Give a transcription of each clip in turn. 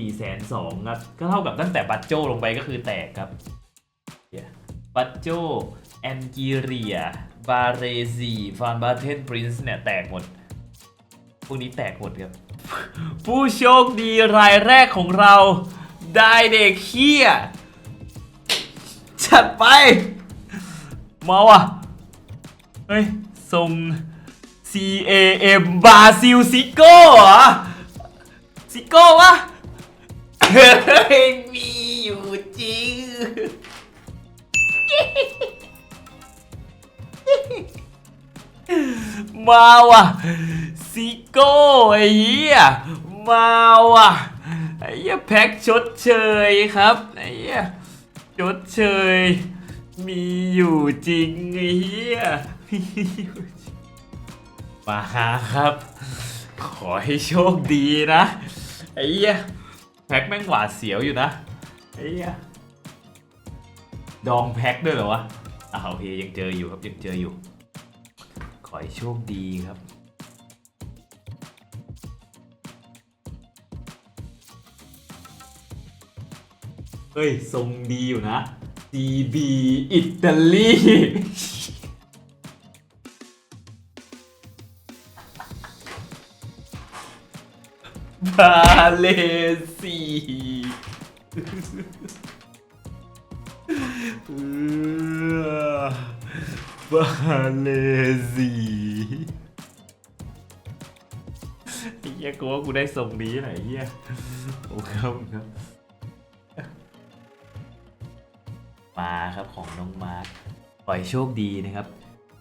4 0 0 0 0ครับก็เท่ากับตั้งแต่บัตโจลงไปก็คือแตกครับบัตโจแอนกิเรีย บาเรซีฟานบาเทนปรินซ์เนี่ยแตกหมด พวกนี้แตกหมดครับ ผู้โชคดีรายแรกของเรา ได้เด็กเฮียจัดไป มาว่ะเฮ้ยทรง C A M บาซิลซิโก้เหรอซิโก้วะ มีอยู่จริง มาว่ะซิโก้ไอ้เหี้ยมาว่ะไอ้เหี้ยแพ็คชดเชยครับไอ้เหี้ยชดเชย มีอยู่จริงไอ้เหี้ยมีอยู่จริงมาครับ ขอให้โชคดีนะไอ้เหี้ย แพ็คแม่งหวาดเสียวอยู่นะไอ้เหี้ยดองแพ็คด้วยเหรอวะอ่าโอเคยังเจออยู่ครับยังเจออยู่ ขอให้โชคดีครับ เฮ้ย ทรงดีอยู่นะ CB อิตาลี เลซีเออบาเลซีไอ้เหี้ยกูว่ากูได้ทรงนี้หน่อยเหี้ยโอ้ครับครับ มาครับของน้องมาร์คขอให้โชคดีนะครับ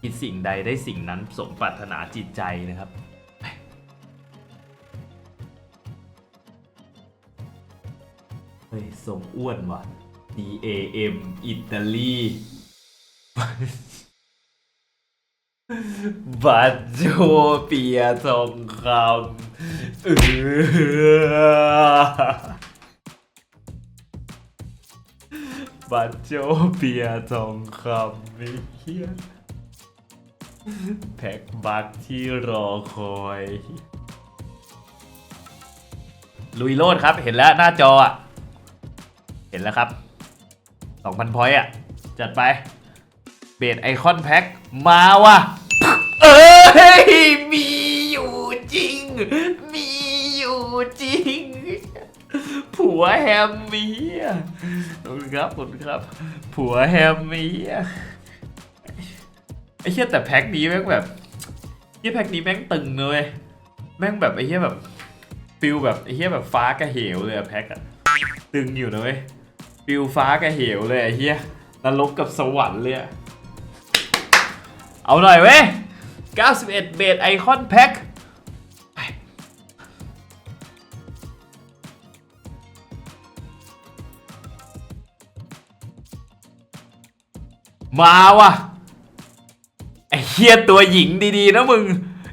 คิดสิ่งใดได้สิ่งนั้นสมปรารถนาจิตใจนะครับ เฮ้ยทรงอ้วนว่ะ D A M อิตาลีบัตโจเปียทองคำเออบัตโจเปียทองคำไม่เฮียแพ็กบักที่รอคอย ลุยโลดครับเห็นแล้วหน้าจออะ เห็นแล้วครับ 2,000พอยต์อะ จัดไป เบสไอคอนแพ็คมาว่ะ เอ้ย มีอยู่จริง มีอยู่จริง ผัวแฮมเมีอะขอบคุณครับขอบคุณครับ ผัวแฮมเมีอะไอ้เหี้ยแต่แพ็คนี้แม่งแบบเหี้ยแพ็คนี้แม่งตึงเลยแม่งแบบไอ้เหี้ยแบบฟิลแบบไอ้เหี้ยแบบฟ้ากระเหวเลยอะแพ็คอะตึงอยู่นะเว้ย ฟิลฟ้ากระเหวเลยไอ้เหี้ยนรกกับสวรรค์เลยอะเอาหน่อยเว้ย 91 เบสไอคอนแพ็คมาว่ะ ไอ้เฮียตัวหญิงดีๆนะมึง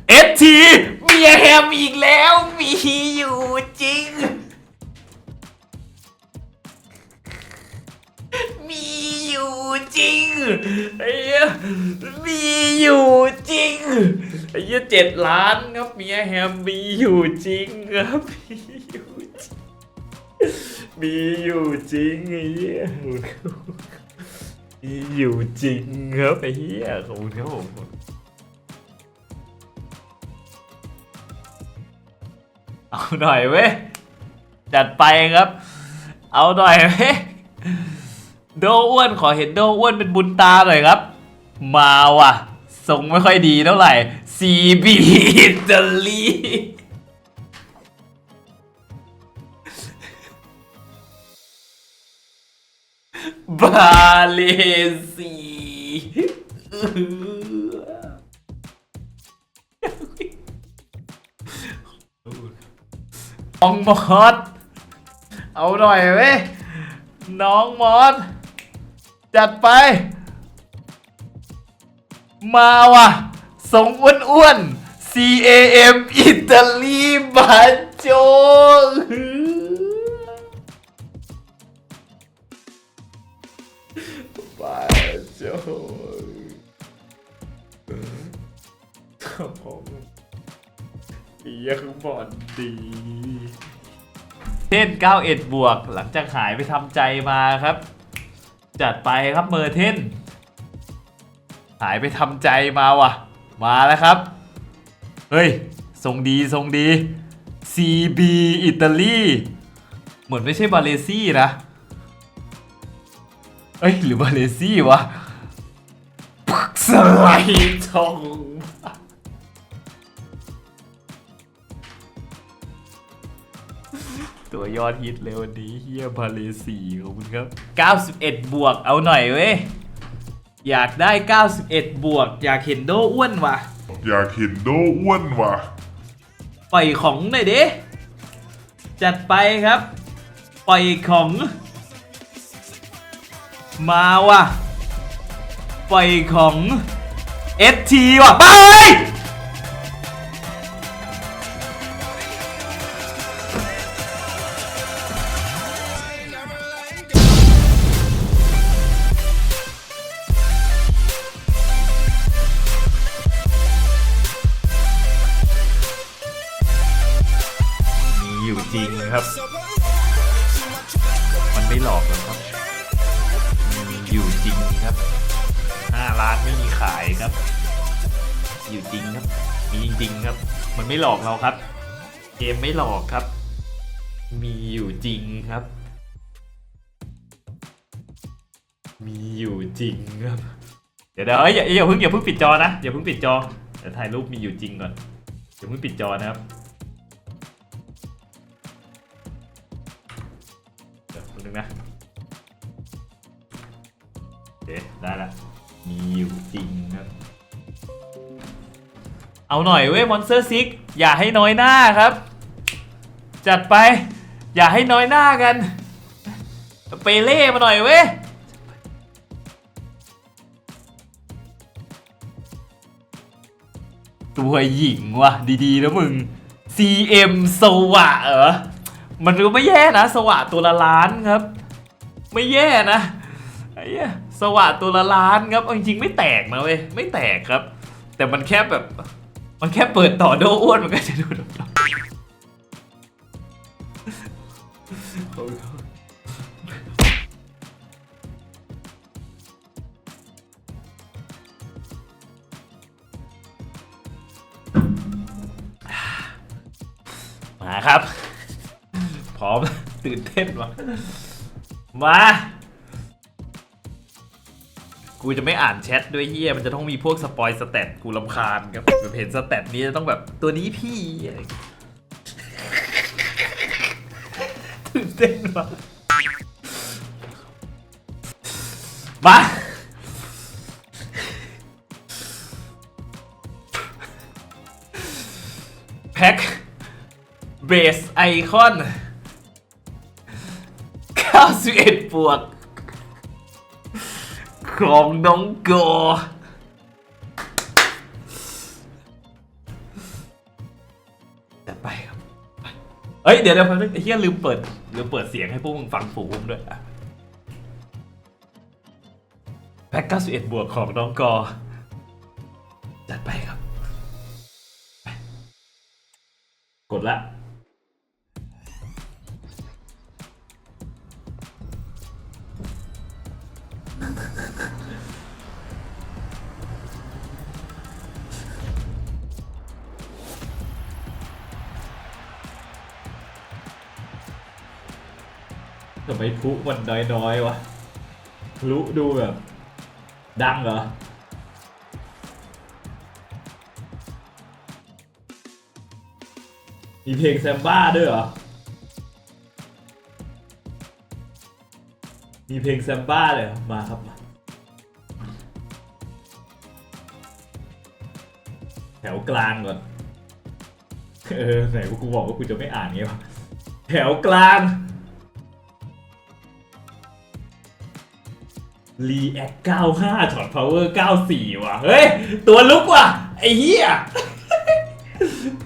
เอทีเมียแฮมอีกแล้ว มีอยู่จริง จริงไอ้เหี้ยมีอยู่จริงไอ้เหี้ยเจ็ดล้านครับเมียแฮมมีอยู่จริงครับมีอยู่จริงมีอยู่จริงไอ้เหี้ยมีอยู่จริงครับไอ้เหี้ยขอบคุณครับผมเอาหน่อยเว้ยจัดไปครับ เอาหน่อยเว้ย โดอ้วนขอเห็นโดอ้วนเป็นบุญตาหน่อยครับ มาว่ะทรงไม่ค่อยดีเท่าไหร่ CB อิตาลีบาเลซีน้องมอส เอาหน่อยเว้ย น้องมอส จัดไป มาว่ะทรงอ้วนๆ C A M อิตาลีบาโจบาโจครับผมยังบอดดีเท่น91 บวกหลังจากหายไปทำใจมาครับ จัดไปครับเมอร์เทนหายไปทำใจมาว่ะ มาแล้วครับ เฮ้ย ทรงดีทรงดี CB อิตาลีเหมือนไม่ใช่บาเลซี่นะเอ้ย หรือบาเลซี่วะ ปักสไลด์ทอง ตัวยอดฮิตเลยวันนี้เฮียบาเลสีขอบคุณครับ 91 บวกเอาหน่อยเว้ย อยากได้ 91 บวก อยากเห็นโดอ้วนว่ะ อยากเห็นโดอ้วนว่ะ ปล่อยของหน่อยดิ จัดไปครับ ปล่อยของ มาว่ะ ปล่อยของ ST ว่ะ ไป จริงครับห้าล้านไม่มีขายครับ อยู่จริงครับ มีจริงครับ มันไม่หลอกเราครับ เกมไม่หลอกครับ มีอยู่จริงครับ มีอยู่จริงครับ เดี๋ยวเดี๋ยวอยอย่าอย่าเพิ่งอย่าเพิ่งปิดจอนะอย่าเพิ่งปิดจอเดี๋ยวถ่ายรูปมีอยู่จริงก่อนอย่าเพิ่งปิดจอนะครับเดี๋ยวคนนึงนะ โอเคได้ละมีอยู่จริงครับ เอาหน่อยเว้ยมอนสเตอร์ซิกอย่าให้น้อยหน้าครับ จัดไป อย่าให้น้อยหน้ากัน เปเล่มาหน่อยเว้ยตัวหญิงว่ะ ดีๆนะมึง CM สวะเหรอ มันก็ไม่แย่นะ สวะตัวละล้านครับ ไม่แย่นะไอ้เหี้ย สวะตัวละล้านครับเอาจริงๆไม่แตกนะเว้ยไม่แตกครับ แต่มันแค่แบบ มันแค่เปิดต่อโดอ้วนมันก็จะดูดมาครับ พร้อมตื่นเต้นวะมา กูจะไม่อ่านแชทด้วยเฮียมันจะต้องมีพวกสปอยสแตทกูลำคาญครับแบบเห็นสแตทนี้จะต้องแบบตัวนี้พี่ตื่นเต้นวะมาแพ็คเบสไอคอน91บวก ของน้องโกจัดไปครับไปเอ้ย เดี๋ยวเดี๋ยวผมนึกไอ้เฮียลืมเปิดลืมเปิดเสียงให้พวกมึงฟังฝูงด้วยอะแพ็ก91 บวกของน้องกอ จัดไปครับ กดละ ทำไมพุมันน้อยๆวะพลุดูแบบ ดังเหรอมีเพลงแซมบ้าด้วยเหรอ มีเพลงแซมบ้าเลยมาครับมาแถวกลางก่อน เออไหนว่ากูบอกว่ากูจะไม่อ่านไงวะ แถวกลาง รีแอค95ช็อตพาวเวอร์94 ว่ะ เฮ้ย ตัวลุกว่ะ ไอ้เหี้ย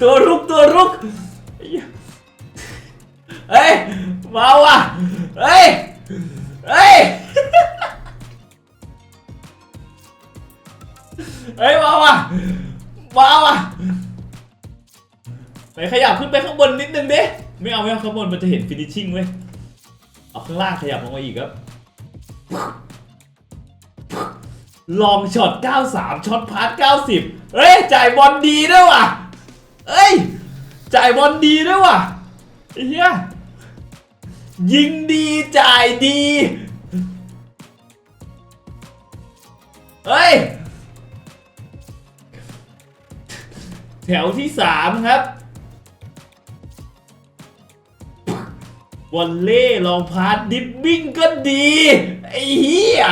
ตัวลุกตัวลุกไอ้ยเฮ้ย มาว่ะ เฮ้ย เฮ้ย เฮ้ย มาว่ะ มาว่ะไปขยับขึ้นไปข้างบนนิดนึงดิ ไม่เอาไม่เอาข้างบนมันจะเห็นฟินิชชิ่งเว้ย เอาข้างล่างขยับลงมาอีกครับ ลองช็อต 93 ช็อตพาร์ท90 เฮ้ย จ่ายบอลดีด้วยว่ะเฮ้ย จ่ายบอลดีด้วยว่ะเหี้ยยิงดีจ่ายดีเฮ้ย แถวที่สามครับวอลเล่ลองพาสดิฟบิ้งก็ดี ไอ้เหี้ย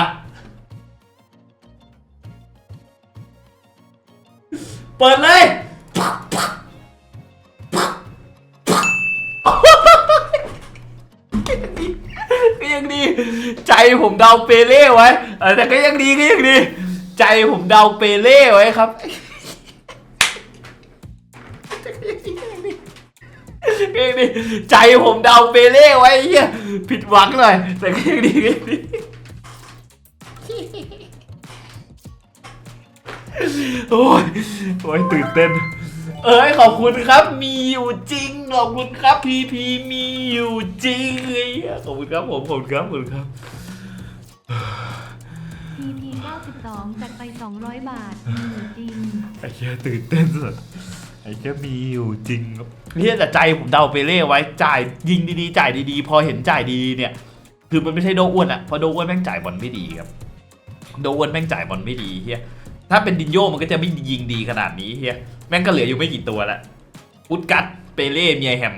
เปิดเลย ก็ยังดี ใจผมเดาเปเล่ไว้เออแต่ก็ยังดีก็ยังดี ใจผมเดาเปเล่ไว้ครับก็ยังดีใจผมเดาเปเล่ไว้เฮียผิดหวังหน่อยแต่ก็ยังดีก็ยังดี โอ้ยโอ้ยตื่นเต้น เอ้ยขอบคุณครับ มีอยู่จริงขอบคุณครับพีพีมีอยู่จริงเฮ้ยขอบคุณครับผมขอบคุณครับขอบคุณครับ PP 92จัดไป 200 บาทมีอยู่จริง ไอ้เหี้ยตื่นเต้นสุดไอ้เหี้ยมีอยู่จริงครับเฮียแต่ใจผมเดาไปเล่ไว้จ่ายยิงดีๆ จ่ายดีๆ พอเห็นจ่ายดีๆเนี่ย คือมันไม่ใช่โดอ้วนอะเพราะโดอ้วนแม่งจ่ายบอลไม่ดีครับ โดอ้วนแม่งจ่ายบอลไม่ดีเฮีย ถ้าเป็นดินโยมันก็จะไม่ยิงดีขนาดนี้เฮียแม่งก็เหลืออยู่ไม่กี่ตัวละอุดกัดเปเล่เมียแฮม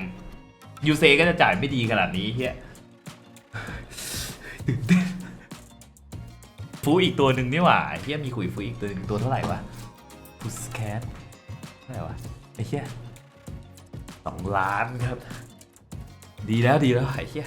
ยูเซก็จะจ่ายไม่ดีขนาดนี้เฮียฟูอีกตัวหนึ่งนี่หว่าเฮียมีขุยฟูอีกตัวหนึ่งตัวเท่าไหร่วะพุสแคทเท่าไหร่วะไอ้เหี้ยสองล้านครับ ดีแล้วดีแล้วไอ้เหี้ย